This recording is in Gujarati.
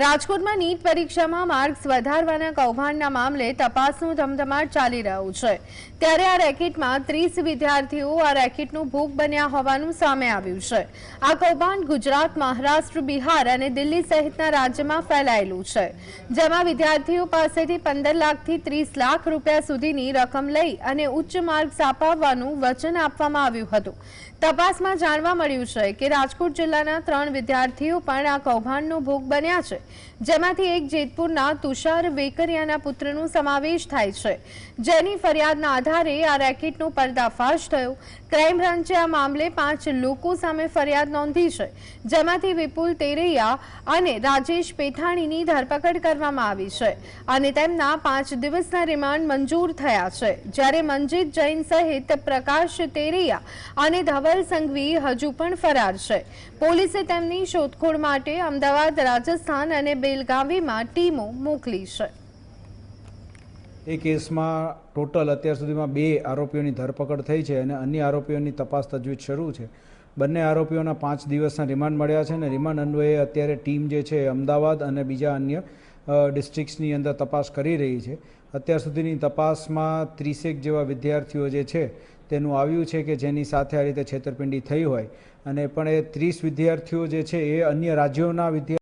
રાજકોટમાં નીટ પરીક્ષામાં માર્ક્સ વધારવાના કૌભાંડના મામલે તપાસનું ધમધમાટ ચાલી રહ્યું છે. ત્યારે આ રેકેટમાં ત્રીસ વિદ્યાર્થીઓ આ રેકેટનું ભોગ બન્યા હોવાનું સામે આવ્યું છે. આ કૌભાંડ ગુજરાત, મહારાષ્ટ્ર, બિહાર અને દિલ્હી સહિતના રાજ્યમાં ફેલાયેલું છે. જેમાં વિદ્યાર્થીઓ પાસેથી પંદર લાખથી ત્રીસ લાખ રૂપિયા સુધીની રકમ લઈ અને ઉચ્ચ માર્ક્સ અપાવવાનું વચન આપવામાં આવ્યું હતું. તપાસમાં જાણવા મળ્યું છે કે રાજકોટ જિલ્લાના ત્રણ વિદ્યાર્થીઓ પણ આ કૌભાંડનો ભોગ બન્યા છે. જેમાંથી એક જેતપુરના તુષાર વેકરિયાના પુત્રનો સમાવેશ થાય છે. જેની ફરિયાદના આધારે આ રેકેટનો પર્દાફાશ થયો. ક્રાઇમ બ્રાન્ચે આ મામલે પાંચ લોકો સામે ફરિયાદ નોંધી છે. જેમાંથી વિપુલ તેરૈયા અને રાજેશ પેથાણીની ધરપકડ કરવામાં આવી છે અને તેમના પાંચ દિવસના રિમાન્ડ મંજૂર થયા છે. જ્યારે મનજીત જૈન સહિત પ્રકાશ તેરૈયા અને ધવલ સંઘવી હજુ પણ ફરાર છે. પોલીસે તેમની શોધખોળ માટે અમદાવાદ રાજસ્થાન અને બેલગાવીમાં ટીમો મોકલી છે. એ કેસમાં ટોટલ અત્યાર સુધીમાં બે આરોપીઓની ધરપકડ થઈ છે અને અન્ય આરોપીઓની તપાસ તજવીજ શરૂ છે. બંને આરોપીઓના પાંચ દિવસના રિમાન્ડ મળ્યા છે અને રિમાન્ડ અન્વયે અત્યારે ટીમ જે છે અમદાવાદ અને બીજા અન્ય ડિસ્ટ્રિક્ટ્સની અંદર તપાસ કરી રહી છે. અત્યાર સુધીની તપાસમાં ત્રીસેક જેવા વિદ્યાર્થીઓ જે છે તેનું આવ્યું છે કે જેની સાથે આ રીતે છેતરપિંડી થઈ હોય. અને પણ એ ત્રીસ વિદ્યાર્થીઓ જે છે એ અન્ય રાજ્યોના વિદ્યાર્થીઓ